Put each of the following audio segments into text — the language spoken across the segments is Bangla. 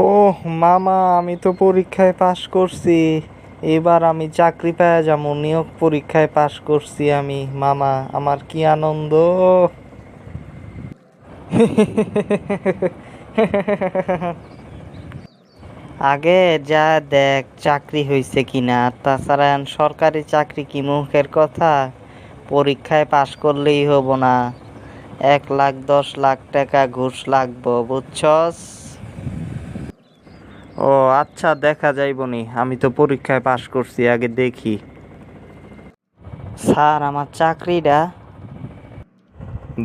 ও মামা, আমি তো পরীক্ষায় পাশ করছি। এবার আমি চাকরি পেয়ে যাব, নিয়োগ পরীক্ষায় পাশ করছি আমি। মামা, আমার কি আনন্দ? আগে যা দেখ, চাকরি হয়েছে কিনা। তাছাড়া সরকারি চাকরি কি মুখের কথা? পরীক্ষায় পাশ করলেই হব না। এক লাখ, দশ লাখ টাকা ঘুষ লাগবো, বুঝছস? ও আচ্ছা দেখা যাইবনি আমি তো পরীক্ষায় পাশ করছি আগে দেখি। স্যার আমার চাকরিটা?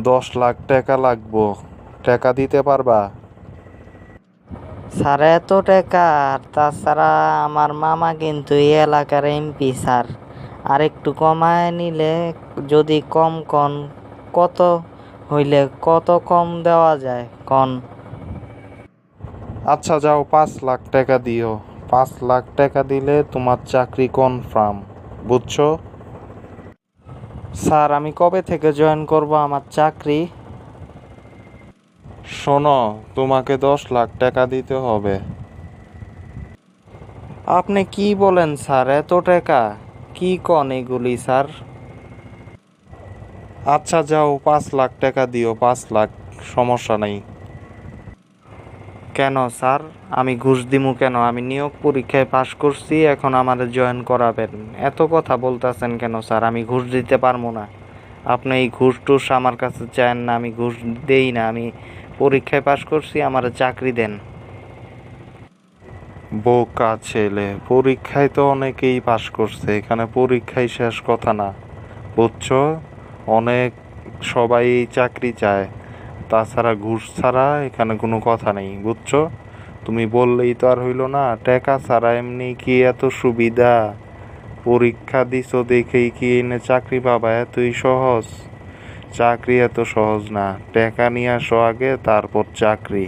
দশ লাখ টাকা লাগবো। টাকা দিতে পারবা? স্যার এত টাকা? আর তাছাড়া আমার মামা কিন্তু এই এলাকার এমপি স্যার। আর একটু কমায় নিলে যদি কম কন কত হইলে কত কম দেওয়া যায় কন? আচ্ছা যাও, পাঁচ লাখ টাকা দিও। পাঁচ লাখ টাকা দিলে তোমার চাকরি কনফার্ম বুঝছ? স্যার, আমি কবে থেকে জয়েন করব আমার চাকরি? শোনো, তোমাকে দশ লাখ টাকা দিতে হবে। আপনি কি বলেন স্যার, এত টাকা? কি কন এগুলি, স্যার? আচ্ছা যাও, পাঁচ লাখ টাকা দিও, পাঁচ লাখ, সমস্যা নেই। কেন, স্যার? আমি ঘুষ দিমু কেন? আমি নিয়োগ পরীক্ষায় পাশ করছি, এখন আমার জয়েন করাবেন। এত কথা বলতেছেন কেন, স্যার? আমি ঘুষ দিতে পারব না। আপনি এই ঘুষ টুস আমার কাছে চান না, আমি ঘুষ দেই না। আমি পরীক্ষায় পাশ করছি, আমার চাকরি দেন। বোকা ছেলে, পরীক্ষায় তো অনেকেই পাশ করছে, এখানে পরীক্ষায় শেষ কথা না। বুঝছ? অনেক সবাই চাকরি চায়। তাছাড়া ঘুষ ছাড়া এখানে কোনো কথা নেই, বুঝছ? তুমি বললেই তো আর হইল না, টাকা ছাড়া এমনি কি এত সুবিধা? পরীক্ষা দিছো দেখেই কি এনে চাকরি পাবা? এতই সহজ। চাকরি এত সহজ না। টাকা নিয়ে আসো আগে, তারপর চাকরি।